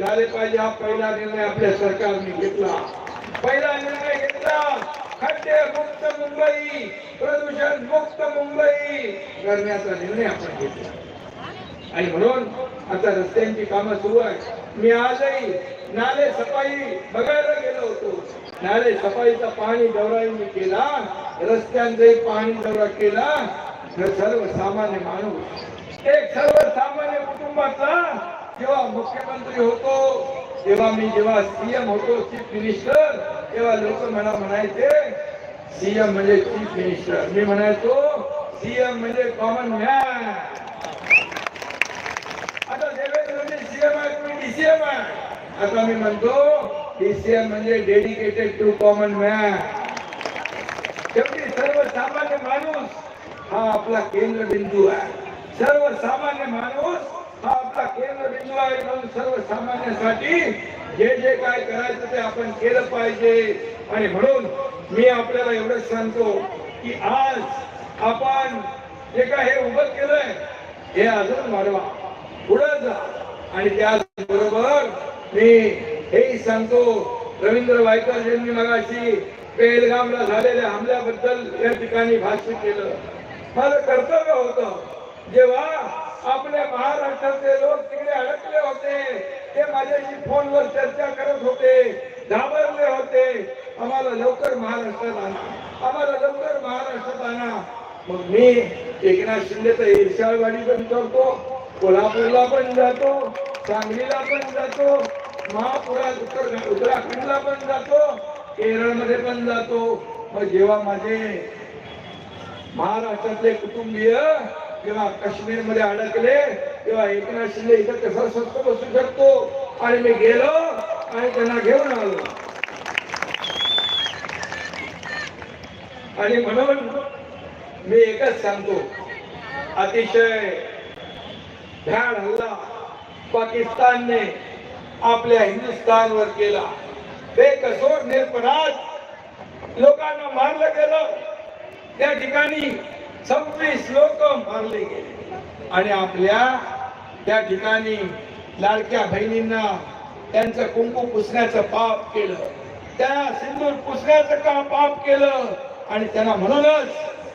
झाले पाहिजे हा पहिला निर्णय आपल्या सरकारने घेतला. पहिला निर्णय घेतला. खड्डे मुक्त मुंबई प्रदूषण मुक्त मुंबई करण्याचा निर्णय आपण घेतला. आणि म्हणून आता रस्त्यांची कामं सुरू आहेत. मी आजही नाले सफाई बघायला गेलो होतो. नाले सफाईचा पाणी दौराही मी केला. रस्त्यांचाही पाणी दौरा केला. तर सर्वसामान्य माणूस एक सर्वसामान्य कुटुंबाचा जेव्हा मुख्यमंत्री होतो तेव्हा मी जेव्हा सीएम होतो चीफ मिनिस्टर तेव्हा लोक मला म्हणायचे सीएम म्हणजे चीफ मिनिस्टर मी म्हणायचो सीएम म्हणजे कॉमन मॅन आता देवेंद्र म्हणजे सीएम आहे तुम्ही डीसीएम आहे. आता मी म्हणतो डीसीएम म्हणजे डेडिकेटेड टू कॉमन मॅन शेवटी सर्वसामान्य माणूस हा आपला केंद्रबिंदू आहे. सर्वसामान्य माणूस हा आपला केंद्रबिंदू आहे म्हणून सर्वसामान्यासाठी. जे जे काय करायचं ते आपण केलं पाहिजे. आणि म्हणून मी आपल्याला एवढंच सांगतो की आज आपण जे काय हे उभं केलंय हे अजून वाढवा. पुढे जा. आणि त्याचबरोबर मी हेही सांगतो रवींद्र वायकर यांनी मगाशी पेलगामला झालेल्या हमल्याबद्दल या ठिकाणी भाष्य केलं. माझं कर्तव्य होतं जेव्हा आपल्या महाराष्ट्रातले लोक तिकडे अडकले होते. ते माझ्याशी फोनवर चर्चा करत होते. घाबरले होते. आम्हाला लवकर महाराष्ट्रात आणा. आम्हाला लवकर महाराष्ट्रात आणा. मग मी एकनाथ शिंदे तर ईर्षाळवाडी पण करतो. कोल्हापूरला पण जातो. सांगलीला पण जातो. महापुरात उत्तर उत्तराखंडला पण जातो. केरळमध्ये पण जातो. मग जेव्हा माझे महाराष्ट्रातले कुटुंबीय जेव्हा काश्मीरमध्ये अडकले तेव्हा एकनाथ शिंदे इथं कसा स्वस्त बसू शकतो? आणि मी गेलो आणि त्यांना घेऊन आलो. आणि म्हणून मी एकच सांगतो अतिशय भ्याड हल्ला पाकिस्तानने आपल्या हिंदुस्थानवर केला. ते कसोर निरपराध लोकांना मारलं गेलं. त्या ठिकाणी सव्वीस लोक मारले गेले. आणि आपल्या त्या ठिकाणी लाडक्या बहिणींना त्यांचं कुंकू पुसण्याचं पाप केलं. त्या सिंदूर पुसण्याचं का पाप केलं? आणि त्यांना म्हणूनच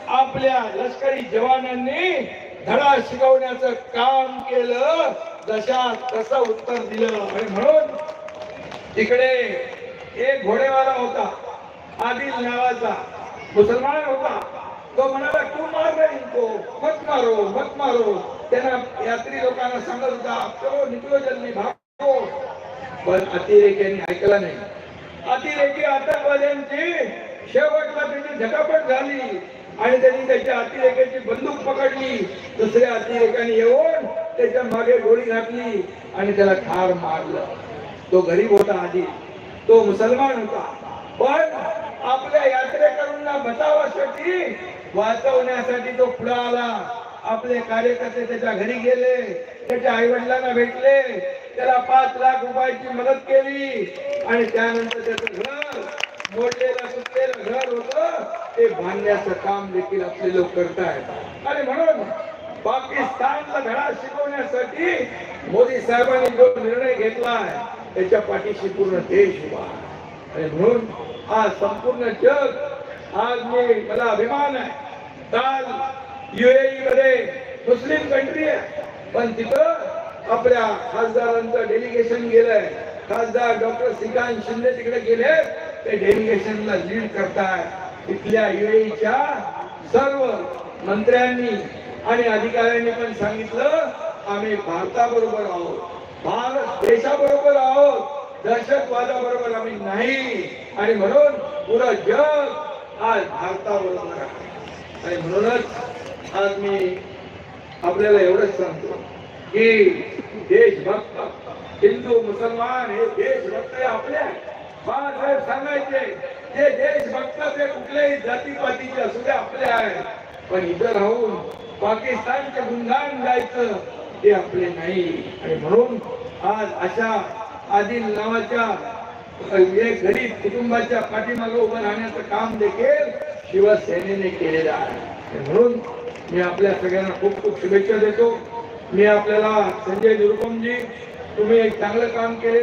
आपल्या लष्करी जवानांनी धडा शिकवण्याचं काम केलं. जशा तसं उत्तर दिलं. आणि म्हणून तिकडे एक घोडेवाला होता. आदिल नावाचा. मुसलमान होता. तो म्हणाला तू मार नाही तो मत मारो मत मारो. त्यांना यात्री लोकांना सांगत होता चलो निकलो जल्दी भागो पण अतिरेक्याने ऐकला नाही. अतिरेकी आतंकवाद्यांची शेवटला त्याची झटापट झाली आणि त्यांनी त्याच्या अतिरेक्याची बंदूक पकडली. दुसऱ्या अतिरेकाने येऊन त्याच्यामागे गोळी घातली आणि त्याला ठार मारलं. तो गरीब होता आधी. तो मुसलमान होता. पण आपल्या यात्रेकरूंना बचावासाठी वाचवण्यासाठी तो पुढे आला. आपले कार्यकर्ते त्याच्या घरी गेले. त्याच्या आई वडिलांना भेटले. त्याला पाच लाख रुपयाची मदत केली. आणि त्यानंतर त्याचं घर मोडलेलं सुटलेलं घर होत. ते बांधण्याचं काम देखील आपले लोक करतायत. आणि म्हणून पाकिस्तानला धडा शिकवण्यासाठी मोदी साहेबांनी जो निर्णय घेतला त्याच्या पाठीशी पूर्ण देश उभा आणि म्हणून आज संपूर्ण जग आज मी मला अभिमान आहे. काल युएई मध्ये मुस्लिम कंट्री आहे. पण तिथं आपल्या खासदारांचं डेलिगेशन गेलंय. खासदार डॉक्टर श्रीकांत शिंदे तिकडे गेले. ते डेलिगेशनला लीड करताय. तिथल्या युएईच्या सर्व मंत्र्यांनी आणि अधिकाऱ्यांनी पण सांगितलं आम्ही भारताबरोबर आहोत. भारत देशाबरोबर आहोत. दहशतवादाबरोबर आम्ही नाही. आणि म्हणून पुरं जग आज भारताबरोबर आहे. आणि म्हणूनच आज मी आपल्याला एवढंच सांगतो की देशभक्त हिंदू मुसलमान हे देशभक्त आपले बाळासाहेब सांगायचे जे देशभक्त ते कुठल्याही जातीपातीचे असू दे आपले आहेत. पण इथं राहून पाकिस्तानचे गुणगान जायचं ते आपले नाही. आणि म्हणून आज अशा आदिल नावाच्या एक गरीब कुटुंबाच्या पाठीमागे उभं राहण्याचं काम देखील शिवसेनेने केलेला आहे. म्हणून मी आपल्या सगळ्यांना खूप खूप शुभेच्छा देतो. मी आपल्याला संजय निरुपमजी तुम्ही एक चांगलं काम केले